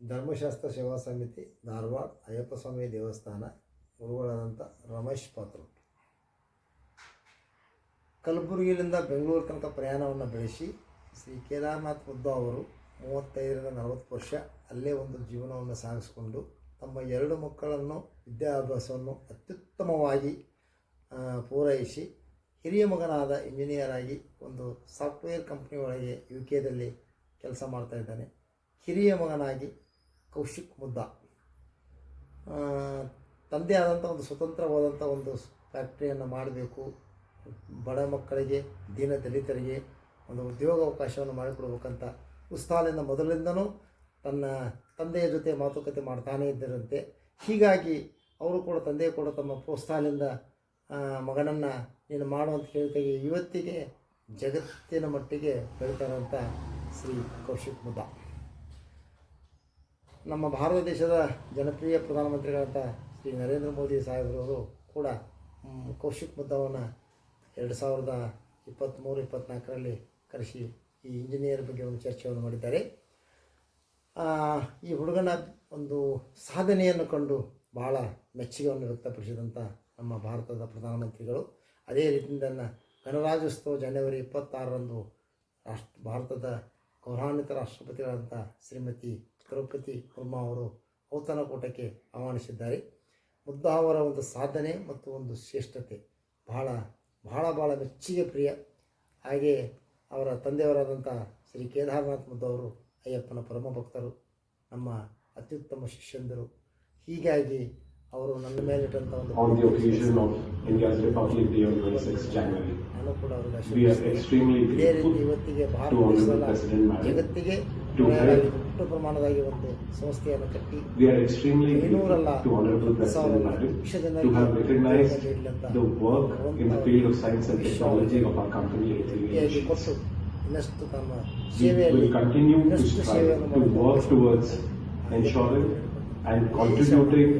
ಧರ್ಮಶಾಸ್ತ್ರ ಸೇವಾ ಸಮಿತಿ, ಧಾರವಾಡ ಅಯ್ಯಪ್ಪ ಸ್ವಾಮಿ ದೇವಸ್ಥಾನ, ಗುರುಗಳಾದಂಥ ರಮೇಶ್ ಪಾತ್ರ. ಕಲಬುರಗಿಯಿಂದ ಬೆಂಗಳೂರು ತನಕ ಪ್ರಯಾಣವನ್ನು ಬೆಳೆಸಿ ಶ್ರೀ ಕೇದಾರನಾಥ್ ಬುದ್ಧ ಅವರು ಮೂವತ್ತೈದರಿಂದ ನಲವತ್ತು ವರ್ಷ ಅಲ್ಲೇ ಒಂದು ಜೀವನವನ್ನು ಸಾಗಿಸಿಕೊಂಡು ತಮ್ಮ ಎರಡು ಮಕ್ಕಳನ್ನು ವಿದ್ಯಾಭ್ಯಾಸವನ್ನು ಅತ್ಯುತ್ತಮವಾಗಿ ಪೂರೈಸಿ ಹಿರಿಯ ಮಗನಾದ ಇಂಜಿನಿಯರ್ ಆಗಿ ಒಂದು ಸಾಫ್ಟ್ವೇರ್ ಕಂಪ್ನಿ ಒಳಗೆ ಯು ಕೆದಲ್ಲಿ ಕೆಲಸ ಮಾಡ್ತಾ ಇದ್ದಾನೆ. ಹಿರಿಯ ಮಗನಾಗಿ ಕೌಶಿಕ್ ಮುದ್ದ. ತಂದೆ ಆದಂಥ ಒಂದು ಸ್ವತಂತ್ರವಾದಂಥ ಒಂದು ಫ್ಯಾಕ್ಟ್ರಿಯನ್ನು ಮಾಡಬೇಕು. ಬಡ ಮಕ್ಕಳಿಗೆ, ದೀನ ದಲಿತರಿಗೆ ಒಂದು ಉದ್ಯೋಗ ಅವಕಾಶವನ್ನು ಮಾಡಿಕೊಡ್ಬೇಕಂತ ಉತ್ಸಾಹದಿಂದ ಮೊದಲಿಂದನೂ ತನ್ನ ತಂದೆಯ ಜೊತೆ ಮಾತುಕತೆ ಮಾಡ್ತಾನೇ ಇದ್ದರಂತೆ. ಹೀಗಾಗಿ ಅವರು ಕೂಡ ತಂದೆ ಕೂಡ ತಮ್ಮ ಪ್ರೋತ್ಸಾಹದಿಂದ ಮಗನನ್ನು ನೀನು ಮಾಡುವಂತ ಅಂತ ಹೇಳ್ತಾಗೆ ಇವತ್ತಿಗೆ ಜಗತ್ತಿನ ಮಟ್ಟಿಗೆ ಬೆಳಿತಾರಂಥ ಶ್ರೀ ಕೌಶಿಕ್ ಮುದ್ದ. ನಮ್ಮ ಭಾರತ ದೇಶದ ಜನಪ್ರಿಯ ಪ್ರಧಾನಮಂತ್ರಿಗಳಂತ ಶ್ರೀ ನರೇಂದ್ರ ಮೋದಿ ಸಾಹೇಬರವರು ಕೂಡ ಕೌಶಿಕ್ ಮುದ್ದವನ್ನು ಎರಡು ಸಾವಿರದ ಇಪ್ಪತ್ತ್ಮೂರು ಇಪ್ಪತ್ತ್ನಾಲ್ಕರಲ್ಲಿ ಕರೆಸಿ ಈ ಇಂಜಿನಿಯರ್ ಬಗ್ಗೆ ಒಂದು ಚರ್ಚೆಯನ್ನು ಮಾಡಿದ್ದಾರೆ. ಈ ಹುಡುಗನ ಒಂದು ಸಾಧನೆಯನ್ನು ಕಂಡು ಬಹಳ ಮೆಚ್ಚುಗೆಯನ್ನು ವ್ಯಕ್ತಪಡಿಸಿದಂಥ ನಮ್ಮ ಭಾರತದ ಪ್ರಧಾನಮಂತ್ರಿಗಳು. ಅದೇ ರೀತಿಯಿಂದ ಗಣರಾಜ್ಯೋತ್ಸವ ಜನವರಿ ಇಪ್ಪತ್ತಾರರಂದು ರಾಷ್ಟ್ರ, ಭಾರತದ ಗೌರವಾನ್ವಿತ ರಾಷ್ಟ್ರಪತಿಗಳಾದಂಥ ಶ್ರೀಮತಿ ದ್ರೌಪದಿ ಮುರ್ಮು ಅವರು ಔತಣಕೂಟಕ್ಕೆ ಆಹ್ವಾನಿಸಿದ್ದಾರೆ. ಮುದ್ದಾ ಅವರ ಒಂದು ಸಾಧನೆ ಮತ್ತು ಒಂದು ಶ್ರೇಷ್ಠತೆ ಬಹಳ ಬಹಳ ಬಹಳ ಮೆಚ್ಚುಗೆ ಪ್ರಿಯ. ಹಾಗೆ ಅವರ ತಂದೆಯವರಾದಂಥ ಶ್ರೀ ಕೇದಾರನಾಥ್ ಮುದ್ದು ಅವರು ಅಯ್ಯಪ್ಪನ ಪರಮ ಭಕ್ತರು ನಮ್ಮ ಅತ್ಯುತ್ತಮ ಶಿಷ್ಯಂದರು. ಹೀಗಾಗಿ ಅವರು ನನ್ನ ಮೇಲಿಟ್ಟಂಥ ಒಂದು on the occasion of India's Republic Day on 26 January. ನಾನು ಕೂಡ ಅವರಿಗೆ We are ಆಶೀರ್ವದಿಸ್ತೇನೆ. extremely ಇದೇ ರೀತಿ grateful ಇವತ್ತಿಗೆ ಭಾರತ to Honorable ದೇಶದ President Madam ಜಗತ್ತಿಗೆ to ಒಳ್ಳೆಯದಾಗಿ help. ದೊಡ್ಡ ಪ್ರಮಾಣದಾಗಿ ಒಂದು ಸಂಸ್ಥೆಯನ್ನು ಕಟ್ಟಿ We are extremely ಐನೂರಲ್ಲ grateful to Honorable ಹತ್ತು ಸಾವಿರ President Madam ಲಕ್ಷ to ಜನರಿಗೆ have recognized ನೀಡಿದಂಥ the work in the field of science and ವಿಶ್ವ technology of our company ರೀತಿಯಾಗಿ Athenians. ಕೊಟ್ಟು ಇನ್ನಷ್ಟು ತಮ್ಮ We ಸೇವೆಯಲ್ಲಿ will continue to ಇನ್ನಷ್ಟು strive ಸೇವೆಯನ್ನು to ಮಾಡಲು work towards ensuring and contributing